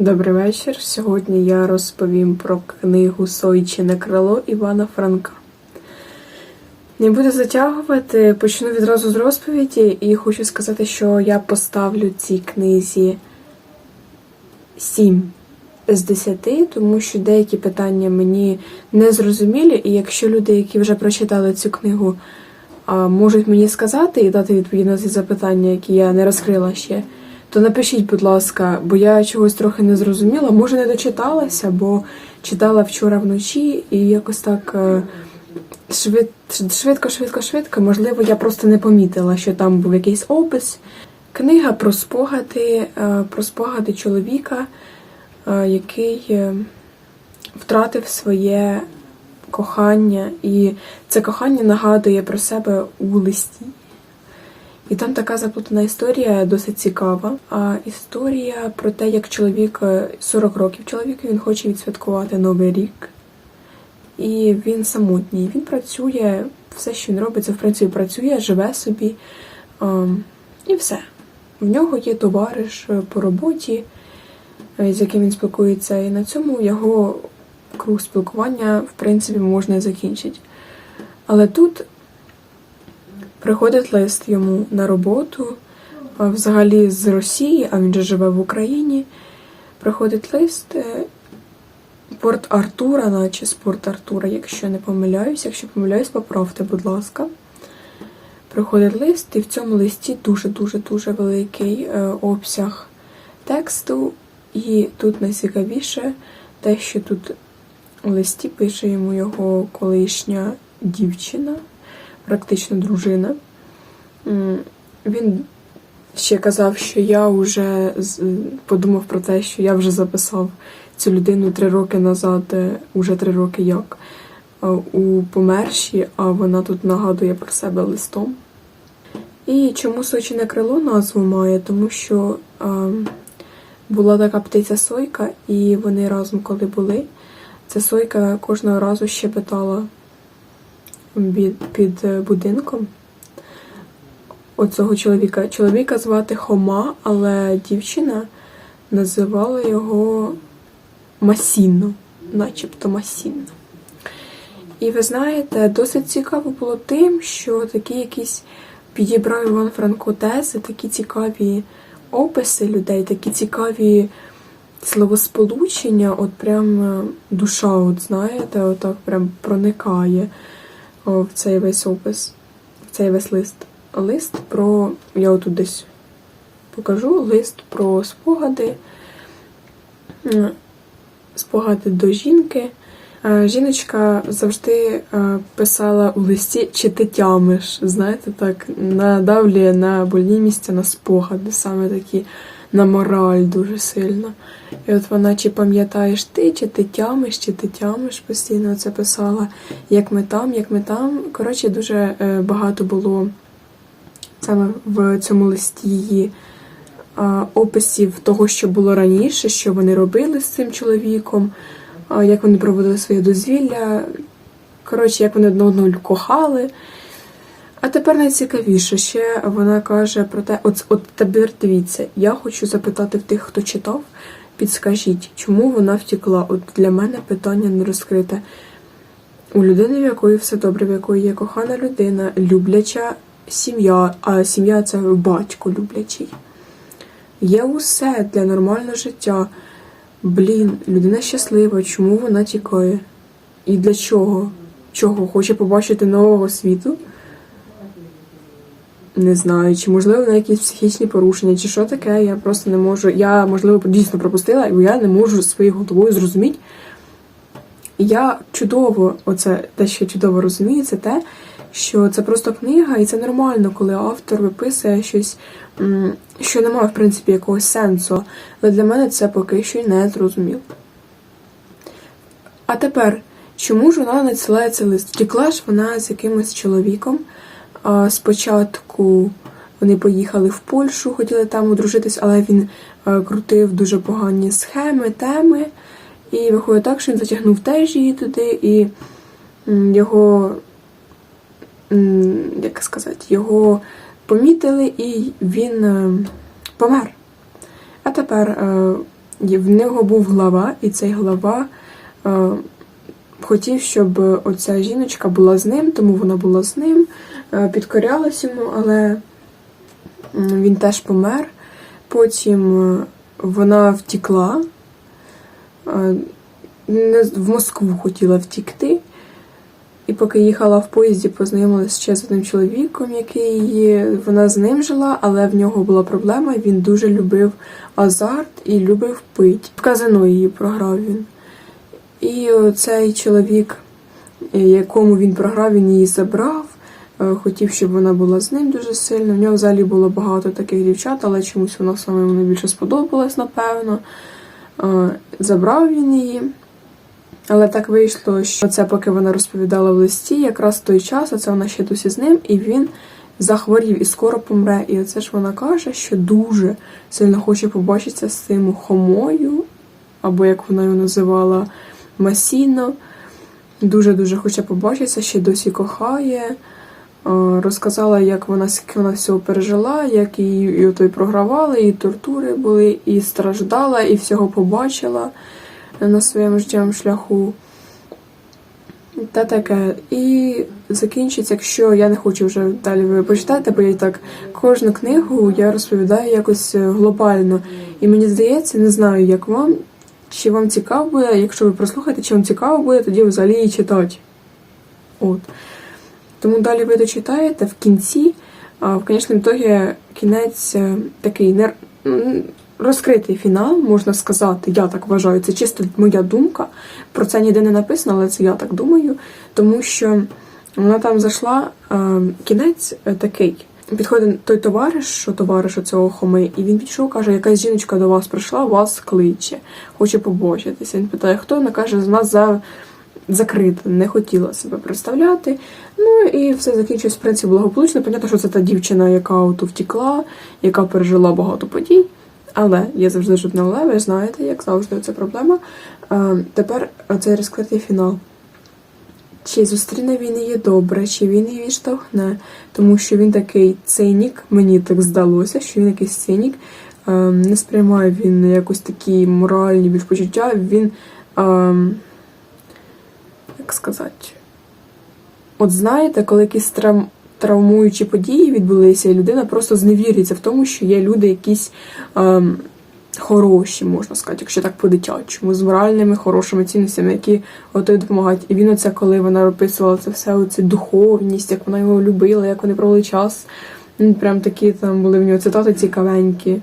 Добрий вечір. Сьогодні я розповім про книгу Сойчине крило Івана Франка. Не буду затягувати, почну відразу з розповіді і хочу сказати, що я поставлю цій книзі 7 з 10, тому що деякі питання мені не зрозумілі, і якщо люди, які вже прочитали цю книгу, можуть мені сказати і дати відповідь на ці запитання, які я не розкрила ще, то напишіть, будь ласка, бо я чогось трохи не зрозуміла. Може, не дочиталася, бо читала вчора вночі і якось так е, швид, швидко, швидко, швидко. Можливо, я просто не помітила, що там був якийсь опис. Книга про спогади, е, про спогади чоловіка, е, який втратив своє кохання, і це кохання нагадує про себе у листі. І там така заплутана історія досить цікава. А історія про те, як чоловік е, 40 років чоловіку він хоче відсвяткувати Новий рік. І він самотній. Він працює, все, що він робить, це в принципі працює, живе собі. ем, і все. В нього є товариш е, по роботі, е, з яким він спілкується, і на цьому його круг спілкування, в принципі, можна закінчити. Але тут приходить лист йому на роботу, взагалі з Росії, а він же живе в Україні. Приходить лист е, Порт Артура, наче з Порт Артура, якщо не помиляюсь. Якщо помиляюсь, поправте, будь ласка. Приходить лист, і в цьому листі дуже-дуже-дуже великий е, обсяг тексту. І тут найцікавіше те, що тут у листі пише йому його колишня дівчина, практично дружина. Він ще казав, що я вже подумав про те, що я вже записав цю людину три роки назад, е, уже три роки як е, у померші, а вона тут нагадує про себе листом. І чому Сочине крило назву має? Тому що е, була така птиця Сойка, і вони разом, коли були, ця Сойка кожного разу щебетала під, під е, будинком оцього чоловіка. Чоловіка звати Хома, але дівчина називала його Масінно, начебто Масінно. І ви знаєте, досить цікаво було тим, що такі якісь підібрав Іван Франко тези, такі цікаві описи людей, такі цікаві словосполучення, от прям е, душа, от знаєте, отак прям проникає в цей весь опис, в цей весь лист. Лист про. Я отут десь покажу лист про спогади. Спогади до жінки. Жіночка завжди писала у листі, чи ти тямиш, знаєте, так, надавлює на больні місця, на спогади, саме такі на мораль дуже сильно. І от вона чи пам'ятаєш ти, чи ти тямиш, чи ти тямиш, постійно це писала, як ми там, як ми там. Коротше, дуже е, багато було саме в цьому листі її описів того, що було раніше, що вони робили з цим чоловіком, як вони проводили своє дозвілля, коротше, як вони одне одного кохали. А тепер найцікавіше, ще вона каже про те, от, от тепер дивіться, я хочу запитати в тих, хто читав, підскажіть, чому вона втекла? От для мене питання не розкрите. У людини, в якої все добре, в якої є кохана людина, любляча сім'я, а сім'я це батько люблячий. Є усе для нормального життя. Блін, людина щаслива, чому вона тікає? І для чого? Чого? Хоче побачити нового світу? Не знаю, чи можливо на якісь психічні порушення, чи що таке, я просто не можу. Я, можливо, дійсно пропустила, бо я не можу своєю головою зрозуміти. Я чудово, оце те, що чудово розумію, це те, що це просто книга, і це нормально, коли автор виписує щось, що не має, в принципі, якогось сенсу. Але для мене це поки що не зрозуміло. А тепер, чому ж вона надсилає цей лист? Втекла ж вона з якимось чоловіком. Спочатку вони поїхали в Польщу, хотіли там одружитись, але він е, крутив дуже погані схеми, теми. І виходить так, що він затягнув теж її туди, і його, як сказати, його помітили, і він е, помер. А тепер е, в нього був глава, і цей глава хотів, щоб оця жіночка була з ним, тому вона була з ним, підкорялась йому, але він теж помер. Потім е, вона втікла, е, в Москву хотіла втікти. І поки їхала в поїзді, познайомилася ще з одним чоловіком, який вона з ним жила, але в нього була проблема. Він дуже любив азарт і любив пить. В казино її програв він. І цей чоловік, е, якому він програв, він її забрав. Е, Хотів, щоб вона була з ним дуже сильно. В нього взагалі було багато таких дівчат, але чомусь вона саме йому найбільше сподобалась, напевно. Е, Забрав він її. Але так вийшло, що це поки вона розповідала в листі, якраз в той час, а це вона ще досі з ним, і він захворів і скоро помре. І оце ж вона каже, що дуже сильно хоче побачитися з цим хомою, або як вона його називала, Масіно. Дуже-дуже хоче побачитися, ще досі кохає. Е, Розказала, як вона скільки вона всього пережила, як її і отой програвали, і тортури були, і страждала, і всього побачила на своєму життєвому шляху. Та таке. І закінчиться, якщо я не хочу вже далі почитати, бо я так кожну книгу я розповідаю якось е, глобально. І мені здається, не знаю, як вам, чи вам цікаво буде, якщо ви прослухаєте, чи вам цікаво буде, тоді взагалі її читати. От. Тому далі ви дочитаєте в кінці, в конечному ітогі кінець е, такий не розкритий фінал, можна сказати. Я так вважаю. Це чисто моя думка. Про це ніде не написано, але це я так думаю. Тому що вона там зайшла е, кінець е, такий. Підходить той товариш, що товариш цього хоми, і він підійшов, каже, якась жіночка до вас прийшла, вас кличе, хоче побачитися. Він питає, хто? Вона каже, з нас за закрита, не хотіла себе представляти. Ну і все закінчилось в принципі благополучно. Понятно, що це та дівчина, яка ото втікла, яка пережила багато подій. Але є завжди жодне але, ви знаєте, як завжди це проблема. Е, тепер цей розкритий фінал. Чи зустріне він її добре, чи він її відштовхне, тому що він такий цинік, мені так здалося, що він якийсь цинік, е, не сприймає він якось такі моральні більш почуття, він, е, як сказати, от знаєте, коли якісь трав... травмуючі події відбулися, і людина просто зневіриться в тому, що є люди якісь ем, хороші, можна сказати, якщо так по-дитячому, з моральними, хорошими цінностями, які ото допомагають. І він оце, коли вона описувала це все, оце духовність, як вона його любила, як вони провели час. Прям такі там були в нього цитати цікавенькі.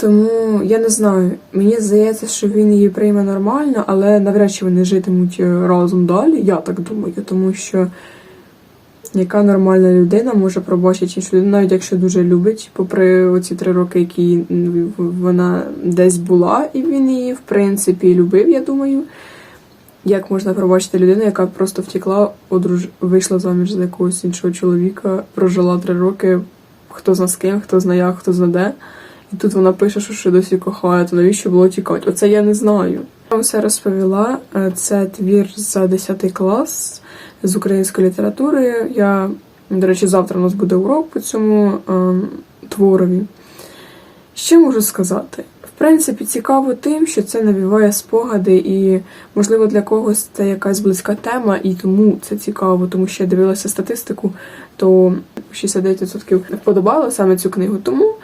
Тому я не знаю. Мені здається, що він її прийме нормально, але навряд чи вони житимуть е, разом далі. Я так думаю, тому що яка нормальна людина може пробачити іншу людину, навіть якщо дуже любить, попри оці три роки, які вона десь була, і він її, в принципі, любив, я думаю. Як можна пробачити людину, яка просто втекла, одруж... вийшла заміж за якогось іншого чоловіка, прожила три роки, хто зна з ким, хто зна як, хто зна де. І тут вона пише, що ще досі кохає, то навіщо було тікати? Оце я не знаю. Я вам все розповіла. Е, Це твір за 10 клас з української літератури. Я, до речі, завтра у нас буде урок по цьому е, творові. Що можу сказати? В принципі, цікаво тим, що це навіває спогади, і, можливо, для когось це якась близька тема, і тому це цікаво, тому що я дивилася статистику, то 69% вподобало саме цю книгу. Тому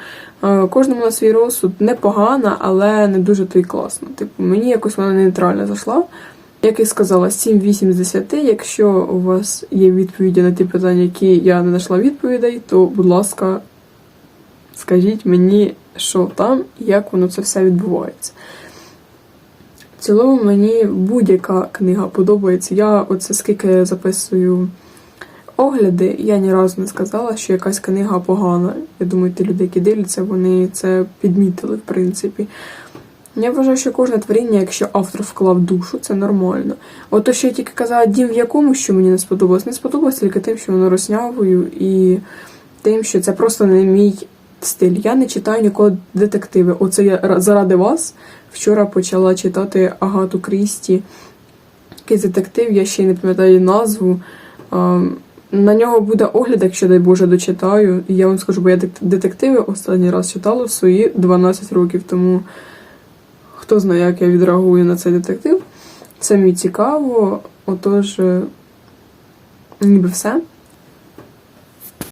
кожному на свій розсуд непогана, але не дуже то й класно. Типу, мені якось вона нейтрально зайшла. Як і сказала, 7-8 з 10. Якщо у вас є відповіді на ті питання, які я не знайшла відповідей, то, будь ласка, скажіть мені, що там як воно це все відбувається. В цілому мені будь-яка книга подобається. Я оце скільки записую огляди, я ні разу не сказала, що якась книга погана. Я думаю, ті люди, які дивляться, вони це підмітили, в принципі. Я вважаю, що кожне творіння, якщо автор вклав душу, це нормально. От то, що я тільки казала, дім в якому, що мені не сподобалось, не сподобалось тільки тим, що воно роснявою, і тим, що це просто не мій стиль. Я не читаю ніколи детективи. Оце я заради вас вчора почала читати Агату Крісті. Якийсь детектив, я ще й не пам'ятаю назву. На нього буде огляд, якщо дай Боже дочитаю. І я вам скажу, бо я дет- детективи останній раз читала в свої 12 років, тому хто знає, як я відреагую на цей детектив. Це мені цікаво, отож, е, ніби все.